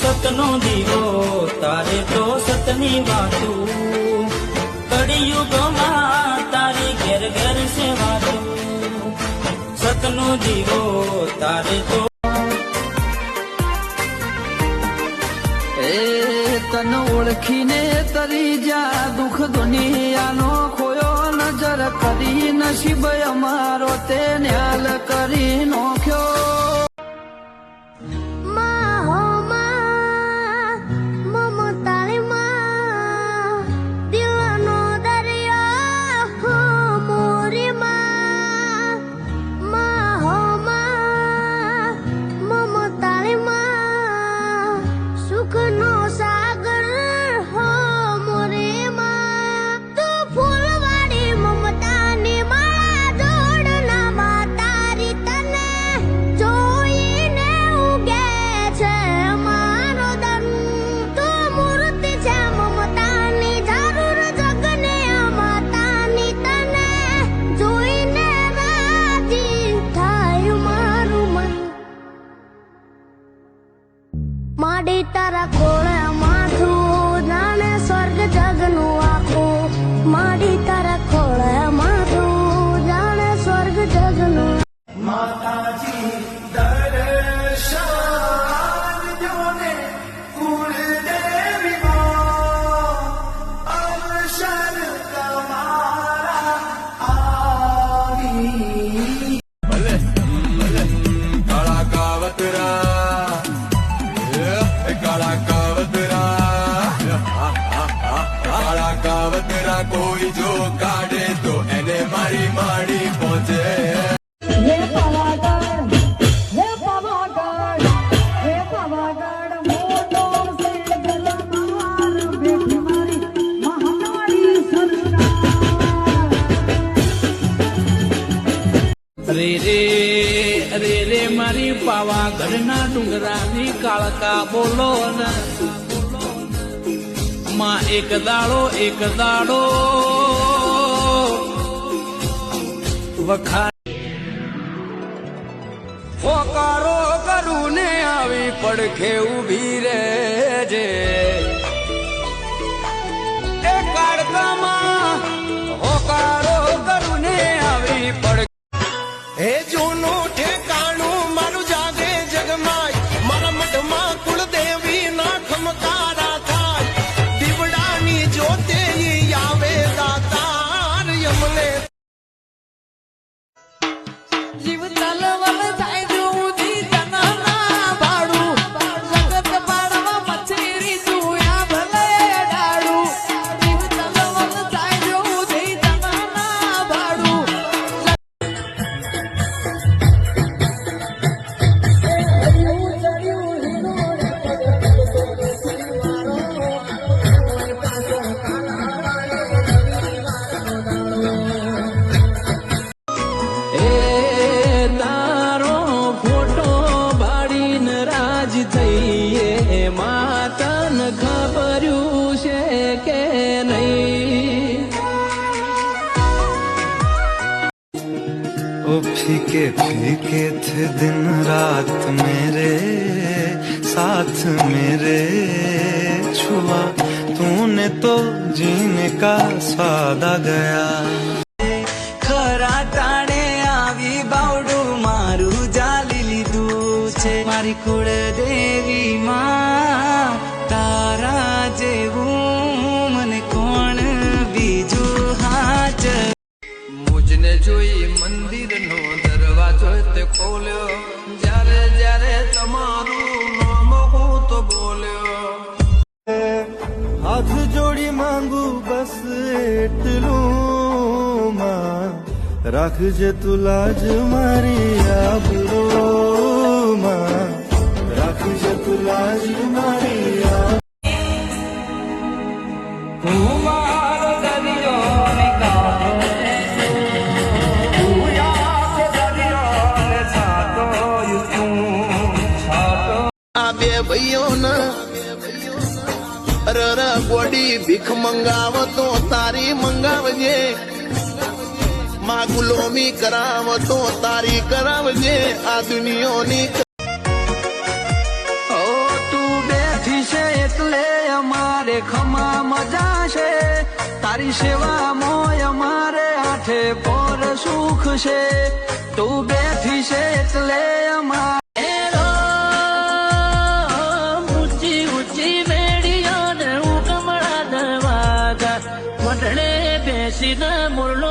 સતનો તારે તો સતની વાતું. કળિયુગમાં તારી ઘેર ઘેર છે સતનો દીવો તારે તો એ તન ઓળખીને તરી જા દુઃખ દુનિયાનો ખોયો નજર કરી નસીબ અમારો તે ન્યાલ કરી. તારા કોળે માથું, જાણે સ્વર્ગ જગનું આખું. માડી તારા કોળે માથું, જાણે સ્વર્ગ જગનું. કાળા જો કાઢે તો એને મારી માડી પહોંચે. રે રે રે રે મારી પાવા ઘરના ડુંગરાની કાળકા બોલો ને. માં એક દાડો એક દાડો. વખા હોકારો કરું ને આવી પડખે ઊભી રે જે કાળકામાં ओ फीके फीके थे दिन रात मेरे साथ मेरे छुआ तूने तो जीने का स्वाद आ गया ખરા ટાણે આવી બાવડું મારું જાલી લીધું છે મારી કુળ દેવી માં તારા જેવું दस्त खोलियो जरे जरे तमारू नाम को तो बोलियो हाथ जोड़ी मांगू बस इतलू मां রাখ যে তুলাজ মারিয়া বুড়ো মা রাখ যে তুলাজ মারিয়া બે ભાઈઓ અરર ગોડી ભીખ મંગાવ તો તારી મંગાવજે. માં ગુલોમી કરાવ તો તારી કરાવજે. આ દુનિયોની એટલે અમારે ખમા મજા છે. તારી સેવા મોય અમારે આઠે પર સુખ છે તું બેઠી છે એટલે અમારે મેડીઓ ને